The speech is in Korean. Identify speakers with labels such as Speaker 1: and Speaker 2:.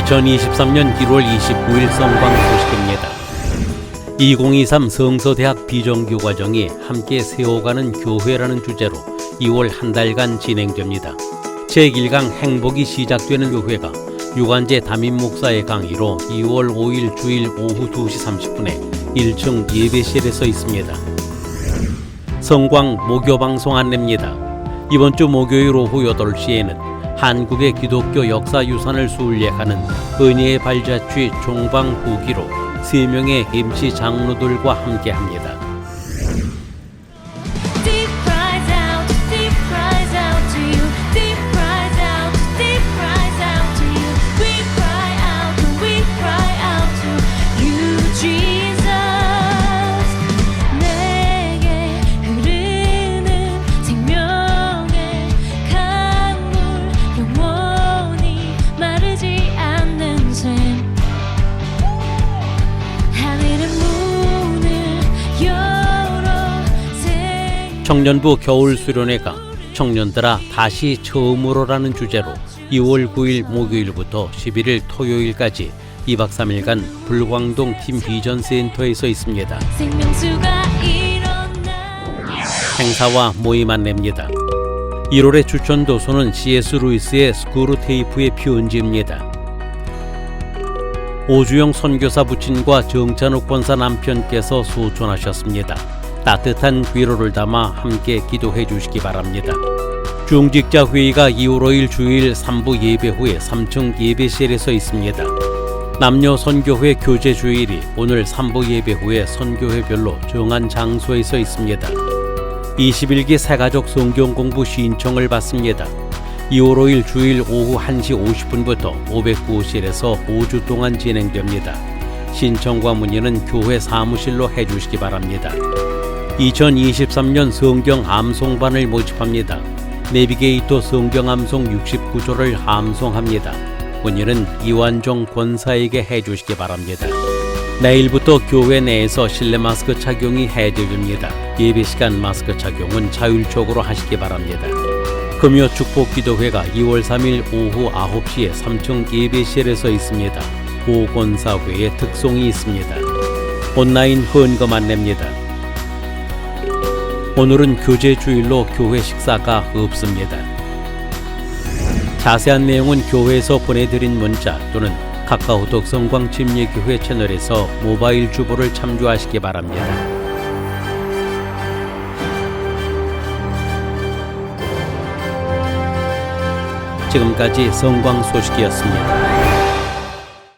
Speaker 1: 2023년 1월 29일 성광 소식입니다. 2023 성서대학 비정규 과정이 함께 세워가는 교회라는 주제로 2월 한 달간 진행됩니다. 제1강 행복이 시작되는 교회가 유관재 담임 목사의 강의로 2월 5일 주일 오후 2시 30분에 1층 예배실에서 있습니다. 성광 목요 방송 안내입니다. 이번 주 목요일 오후 8시에는 한국의 기독교 역사 유산을 순례하는 은혜의 발자취 종방 후기로 세 명의 MC 장로들과 함께합니다. 청년부 겨울 수련회가 청년들아 다시 처음으로라는 주제로 2월 9일 목요일부터 11일 토요일까지 2박 3일간 불광동 팀 비전 센터에서 있습니다.
Speaker 2: 생명수가 일어나
Speaker 1: 행사와 모임 안내입니다. 1월의 추천 도서는 C.S. 루이스의 스크루 테이프의 편지입니다. 오주영 선교사 부친과 정찬욱 권사 남편께서 소천하셨습니다. 따뜻한 위로를 담아 함께 기도해 주시기 바랍니다. 중직자 회의가 2월 5일 주일 3부 예배 후에 3층 예배실에서 있습니다. 남녀 선교회 교제 주일이 오늘 3부 예배 후에 선교회별로 정한 장소에서 있습니다. 21기 새가족 성경 공부 신청을 받습니다. 2월 5일 주일 오후 1시 50분부터 509호실에서 5주 동안 진행됩니다. 신청과 문의는 교회 사무실로 해주시기 바랍니다. 2023년 성경 암송반을 모집합니다. 내비게이터 성경 암송 69조를 암송합니다. 문의는 이완종 권사에게 해주시기 바랍니다. 내일부터 교회 내에서 실내 마스크 착용이 해제됩니다. 예배 시간 마스크 착용은 자율적으로 하시기 바랍니다. 금요 축복 기도회가 2월 3일 오후 9시에 3층 예배실에서 있습니다. 보건사회의 특송이 있습니다. 온라인 헌금 안내입니다. 오늘은 교제 주일로 교회 식사가 없습니다. 자세한 내용은 교회에서 보내드린 문자 또는 카카오톡 성광침례교회 채널에서 모바일 주보를 참조하시기 바랍니다. 지금까지 성광 소식이었습니다.